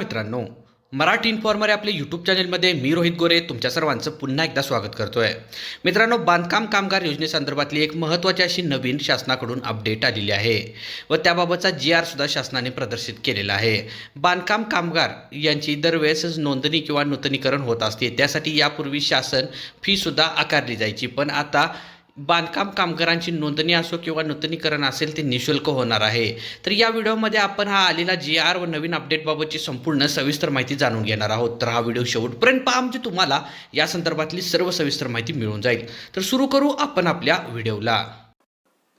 मित्रांनो मराठी इन्फॉर्मर या आपल्या यूट्यूब चॅनेलमध्ये मी रोहित गोरे तुमच्या सर्वांचं पुन्हा एकदा स्वागत करतोय. मित्रांनो बांधकाम कामगार योजनेसंदर्भातली एक महत्त्वाची अशी नवीन शासनाकडून अपडेट आलेली आहे व त्याबाबतचा जी आर सुद्धा शासनाने प्रदर्शित केलेला आहे. बांधकाम कामगार यांची दरवेळेसच नोंदणी किंवा नूतनीकरण होत असते. त्यासाठी यापूर्वी शासन फीसुद्धा आकारली जायची. पण आता बांधकाम कामगारांची नोंदणी असो किंवा नूतनीकरण असेल ते निशुल्क होणार आहे. तर या व्हिडिओमध्ये आपण हा आलेला जी आर व नवीन अपडेटबाबतची संपूर्ण सविस्तर माहिती जाणून घेणार आहोत. तर हा व्हिडिओ शेवटपर्यंत पहा. म्हणजे तुम्हाला या संदर्भातली सर्व सविस्तर माहिती मिळून जाईल. तर सुरू करू आपण आपल्या व्हिडिओला.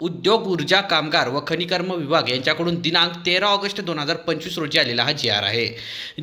उद्योग ऊर्जा कामगार व खनिकर्म विभाग यांच्याकडून दिनांक तेरा ऑगस्ट दोन हजार पंचवीस रोजी आलेला हा जी आर आहे.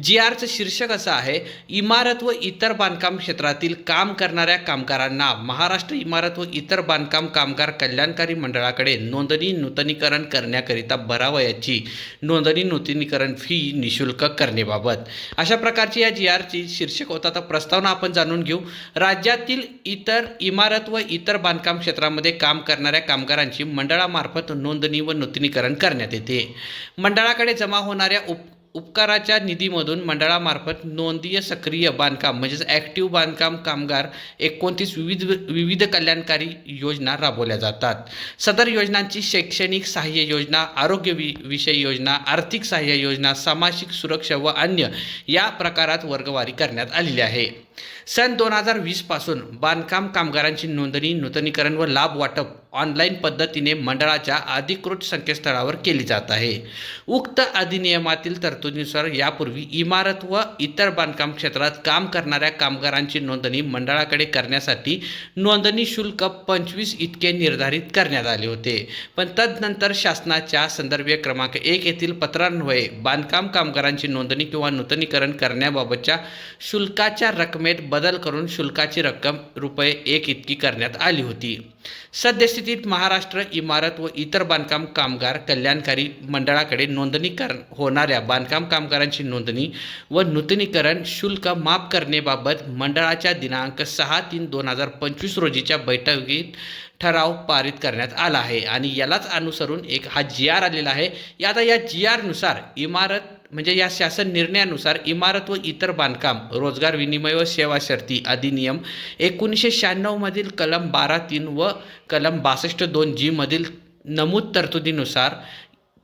जी आरचं शीर्षक असं आहे इमारत व इतर बांधकाम क्षेत्रातील काम करणाऱ्या कामगारांना महाराष्ट्र इमारत व इतर बांधकाम कामगार कल्याणकारी मंडळाकडे नोंदणी नूतनीकरण करण्याकरिता भरावयाची नोंदणी नूतनीकरण फी निशुल्क करण्याबाबत. अशा प्रकारची या जी आरची शीर्षक होता तर प्रस्तावना आपण जाणून घेऊ. राज्यातील इतर इमारत व इतर बांधकाम क्षेत्रामध्ये काम करणाऱ्या कामगारांची मंडळामार्फत नोंदणी व नूतनीकरण करण्यात येते. मंडळाकडे जमा होणाऱ्या उप उपकाराच्या निधीमधून मंडळामार्फत नोंदीय सक्रिय बांधकाम म्हणजेच ॲक्टिव्ह बांधकाम कामगार एकोणतीस विविध विविध कल्याणकारी योजना राबवल्या जातात. सदर योजनांची शैक्षणिक सहाय्य योजना आरोग्य वि विषय योजना आर्थिक सहाय्य योजना सामाजिक सुरक्षा व अन्य या प्रकारात वर्गवारी करण्यात आलेली आहे. सन दोन हजार वीसपासून बांधकाम कामगारांची नोंदणी नूतनीकरण व लाभ वाटप ऑनलाईन पद्धतीने मंडळाच्या अधिकृत संकेतस्थळावर केली जात आहे. उक्त अधिनियमातील तरतुदीनुसार यापूर्वी इमारत व इतर बांधकाम क्षेत्रात काम करणाऱ्या कामगारांची नोंदणी मंडळाकडे करण्यासाठी नोंदणी शुल्क पंचवीस इतके निर्धारित करण्यात आले होते. पण तदनंतर शासनाच्या संदर्भीय क्रमांक एक येथील पत्रान्वये बांधकाम कामगारांची नोंदणी किंवा नूतनीकरण करण्याबाबतच्या शुल्काच्या रकमेत बदल करून शुल्काची रक्कम रुपये एक इतकी करण्यात आली होती. स्थित महाराष्ट्र इमारत व इतर बांधकाम कामगार कल्याणकारी मंडळाकडे नोंदणी कर होणाऱ्या बांधकाम कामगारांची नोंदणी व नूतनीकरण शुल्क माफ करण्याबाबत मंडळाच्या दिनांक सहा तीन दोन हजार पंचवीस रोजीच्या बैठकीत ठराव पारित करण्यात आला आहे. आणि यालाच अनुसरून एक हा जी आर आलेला आहे. या आता या जी आरनुसार इमारत म्हणजे या शासन निर्णयानुसार इमारत व इतर बांधकाम रोजगार विनिमय व सेवा शर्ती अधिनियम एकोणीसशे शहाण्णवमधील कलम बारा तीन व कलम बासष्ट दोन जीमधील नमूद तरतुदीनुसार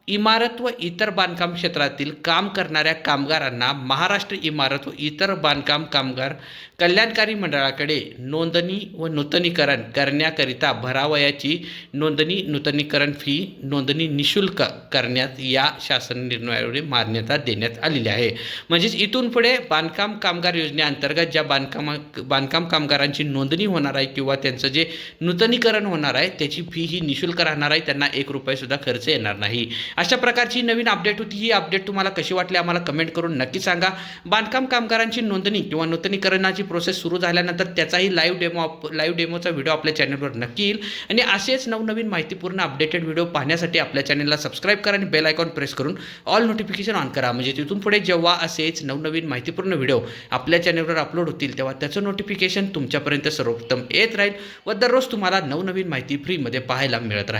इमारत व इतर बांधकाम क्षेत्रातील काम करणाऱ्या कामगारांना महाराष्ट्र इमारत व इतर बांधकाम कामगार कल्याणकारी मंडळाकडे नोंदणी व नूतनीकरण करण्याकरिता भरावयाची नोंदणी नूतनीकरण फी नोंदणी निशुल्क करण्यात या शासन निर्णयावर मान्यता देण्यात आलेली आहे. म्हणजेच इथून पुढे बांधकाम कामगार योजनेअंतर्गत ज्या बांधकाम बांधकाम कामगारांची नोंदणी होणार आहे किंवा त्यांचं जे नूतनीकरण होणार आहे त्याची फी ही निशुल्क राहणार आहे त्यांना एक रुपयेसुद्धा खर्च येणार नाही. अशा प्रकारची नवीन अपडेट होती. ही अपडेट तुम्हाला कशी वाटली? आम्हाला कमेंट करून नक्की सांगा. बांधकाम कामगारांची नोंदणी किंवा नूतनीकरणाची प्रोसेस सुरू झाल्यानंतर त्याचाही लाईव्ह डेमो लाईव्ह डेमोचा व्हिडिओ आपल्या चॅनलवर नक्की येईल. आणि असेच नवनवीन माहितीपूर्ण अपडेटेड व्हिडिओ पाहण्यासाठी आपल्या चॅनलला सबस्क्राईब करा आणि बेल आयकॉन प्रेस करून ऑल नोटिफिकेशन ऑन करा. म्हणजे तिथून पुढे जेव्हा असेच नवनवीन माहितीपूर्ण व्हिडिओ आपल्या चॅनलवर अपलोड होतील तेव्हा त्याचं नोटिफिकेशन तुमच्यापर्यंत सर्वोत्तम येत राहील व दररोज तुम्हाला नवनवीन माहिती फ्रीमध्ये पाहायला मिळत राहील.